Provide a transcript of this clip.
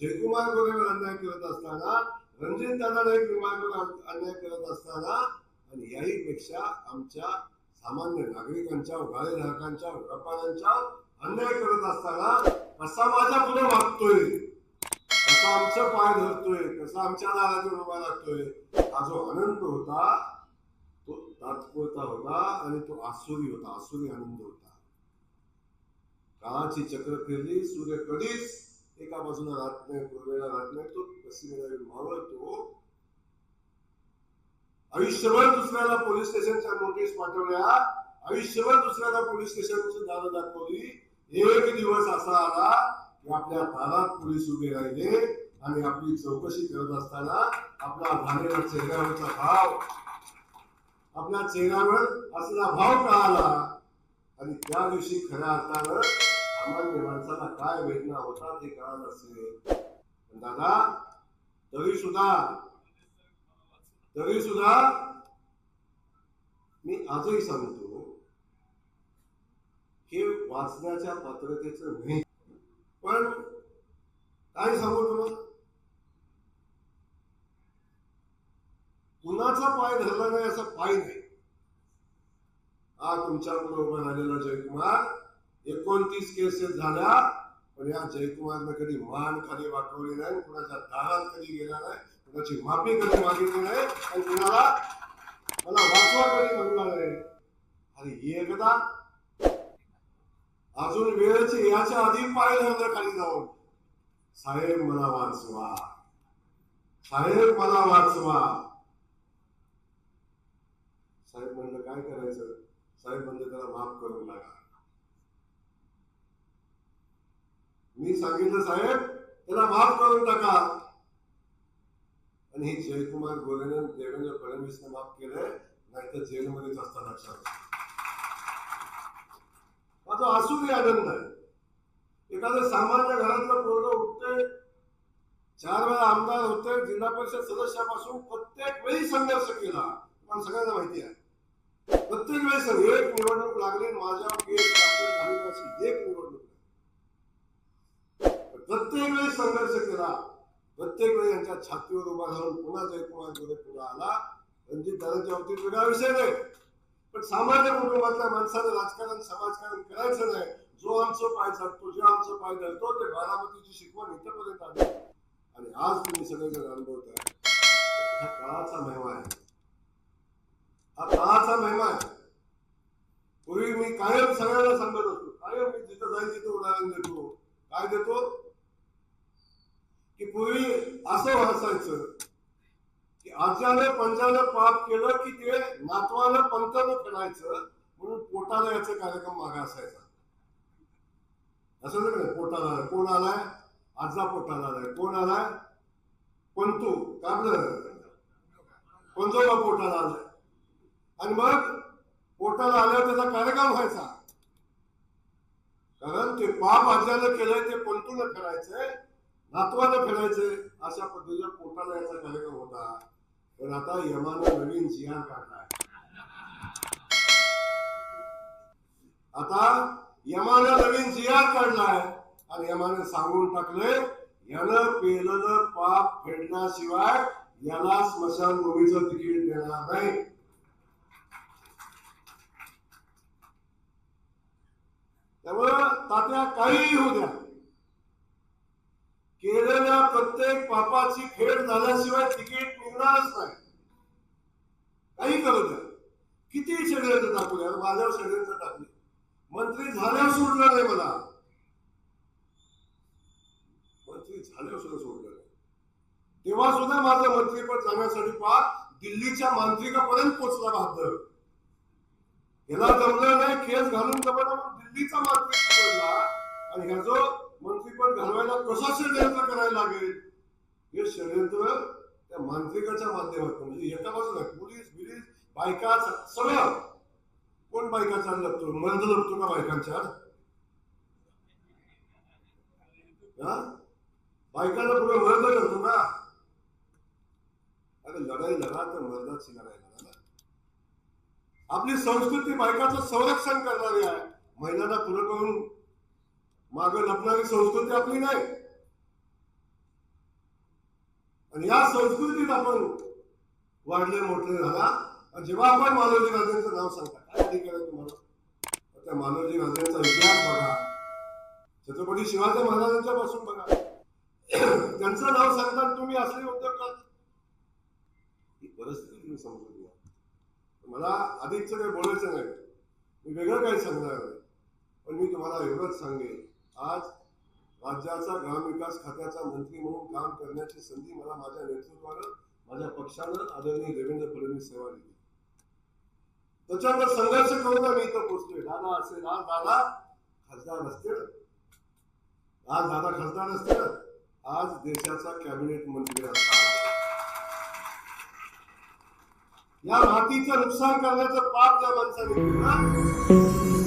जयकुमार गोरेवर अन्याय करत असताना रणजित दादा नाईक विमानावर अन्याय करत असताना आणि याही पेक्षा आमच्या सामान्य नागरिकांच्या गाळेधारकांच्या व्यापाऱ्यांच्या अन्याय करत असताना कसा माझ्या पुढे मागतोय कसा आमचं पाय धरतोय कसा आमच्या दारातून उभा लागतोय हा जो आनंद होता तो तात्पुरता होता आणि तो आसुरी होता आसुरी आनंद होता काळाची चक्र फिरली सूर्य कधीच एका बाजूला राहत नाही पूर्वेला राहत नाही तो पश्चिमेला मावळतो आयुष्यभर दुसऱ्याला पोलीस स्टेशनच्या नोटीस पाठवल्या. आयुष्यभर दुसऱ्याला पोलीस स्टेशनची दारं दाखवली. एक दिवस असा आला की आपल्या दारात पोलीस उभे राहिले आणि आपली चौकशी करत असताना आपला झालेला चेहऱ्यावरचा भाव आपल्या चेहऱ्यावर असलेला भाव कळाला. आणि त्या दिवशी खऱ्या अर्थानं सामान्य माणसाला काय वेदना होतात हे कळालं असेल. दादा तरी सुद्धा तरी सुद्धा मी आजही सांगतो हे वाचण्याच्या पात्रतेच नाही. पण काय सांगू तुम्हाला कुणाचा पाय धरला नाही असा पाय नाही. हा तुमच्यापुढे उभा राहिलेला जयकुमार एकोणतीस केसेस झाल्या पण या जयकुमारनं कधी मान खाली वाटवली नाही कुणाच्या दारात कधी गेला नाही कुणाची माफी कधी मागितली नाही आणि कुणाला मला वाचवा कधी म्हणला नाही. आणि एकदा अजून वेळेची याच्या आधी पाय खाली जाऊन. साहेब मला वाचवा. साहेब मला वाचवा. साहेब म्हणलं काय करायचं? साहेब म्हणलं त्याला माफ करून लागा मी सांगितलं साहेब त्याला माफ करून टाका. आणि हे जयकुमार गोरेनं देवेंद्र फडणवीसने माफ केलंय नाहीतर जेलमध्येच असता लक्षात माझा असूनही आनंद आहे. एखादं सामान्य घरातलं पोरग उठते चार वेळा आमदार होते जिल्हा परिषद सदस्यापासून प्रत्येक वेळी संघर्ष केला. पण सगळ्यांना माहिती आहे. प्रत्येक वेळेस एक निवडणूक लागली माझ्या एक निवडणूक. संघर्ष केला. प्रत्येक वेळी यांच्या छातीवर उभा राहून पुन्हा जयकुमार गोरे पुढे आला. रणजित दादांच्या बाबतीत वेगळा विषय नाही. पण सामान्य कुटुंबातल्या माणसानं राजकारण समाजकारण करायचं नाही. जो आमचं पाय चालतो जो आमचं पाय धरतो ते बारामतीची शिकवण इथपर्यंत आली. आणि आज तुम्ही सगळेजण अनुभवत आहे ह्या काळाचा महिमा आहे. हा काळाचा महिमा आहे. पूर्वी मी कायम सगळ्यांना सांगत असतो कायम मी जिथं जाईल तिथं उदाहरण देतो. काय देतो? की पूर्वी असं वाचायचं की आज्यानं पंजानं पाप केलं की ते नातवानं पंथानं फेडायचं म्हणून पोटाला याचा कार्यक्रम मागा असायचा. असं नाही पोटाला आलाय कोण आलाय? आजा पोटाला आलाय कोण आलाय? पंतू. काय पंजोबा पोटाला आलाय. आणि मग पोटाला आल्यावर त्याचा कार्यक्रम व्हायचा. कारण ते पाप आज्यानं केलंय ते पंतूनं करायचंय नातवाला फेडायचंय अशा पद्धतीच्या पोटाला याचा कार्यक्रम होता. पण आता यमानं नवीन जिहान काढलाय. आता यमानं नवीन जिहान काढलाय. आणि यमाने सांगून टाकले यानं पेलेलं पाप फेडण्याशिवाय याला स्मशानभूमीचं तिकीट देणार नाही. त्यामुळं तात्या काहीही होऊ द्या. केलेल्या प्रत्येक पापाची खेळ झाल्याशिवाय तिकीट निघणारच नाही. काही करू द्या किती षडयंत्र टाकू द्या माझ्यावर षडयंत्र टाकले मंत्री झाल्यावर सोडणार नाही मला. मंत्री झाल्यावर सुद्धा सोडलं नाही. तेव्हा सुद्धा माझं मंत्रीपद जाण्यासाठी पा दिल्लीच्या मांत्रिकापर्यंत पोहोचला बहादर. याला जमलं नाही केस घालून जमला दिल्लीचा मांत्रिक आणि ह्या जो मंत्रीपद घालवायला कसा षडयंत्र करायला लागेल. हे षडयंत्र त्या मांत्रिकाच्या माध्यमातून म्हणजे एका बाजूला पोलीस बिलीस बायका सगळं कोण बायकाचा लपतो मर्द लपतो का बायकांच्या बायकाला बायकांना पुढे मर्द करतो का? अरे लढाई लढा तर मर्दाची लढाई लढा ना. आपली संस्कृती बायकाचं संरक्षण करणारी आहे. महिलांना पुढे करून माग लपणारी संस्कृती आपली नाही. आणि या संस्कृतीत आपण वाढले मोठे झाला. जेव्हा आपण मानवजी राजेंचं नाव सांगता काय ठीक आहे तुम्हाला? त्या मानवजी राजेंचा इतिहास बघा. छत्रपती शिवाजी महाराजांच्या पासून बघा. त्यांचं नाव सांगताना तुम्ही असले उद्योग का? ही परिस्थिती तुम्ही समजून घ्या. मला अधिकचं काही बोलायचं नाही. मी वेगळं काही सांगणार नाही. पण मी तुम्हाला एवढंच सांगेन. आज राज्याचा ग्रामविकास खात्याचा मंत्री म्हणून काम करण्याची संधी मला माझ्या नेतृत्वानं माझ्या पक्षानं आदरणीय देवेंद्र फडणवीस सेवा दिली. त्याच्यावर संघर्ष करून मी इथं पोहोचतोय दादा असेल आज दादा खासदार असते ना आज दादा खासदार असते ना आज देशाचा कॅबिनेट मंत्री असतात या मातीचं नुकसान करण्याचं पाप ज्या माणसाने केलं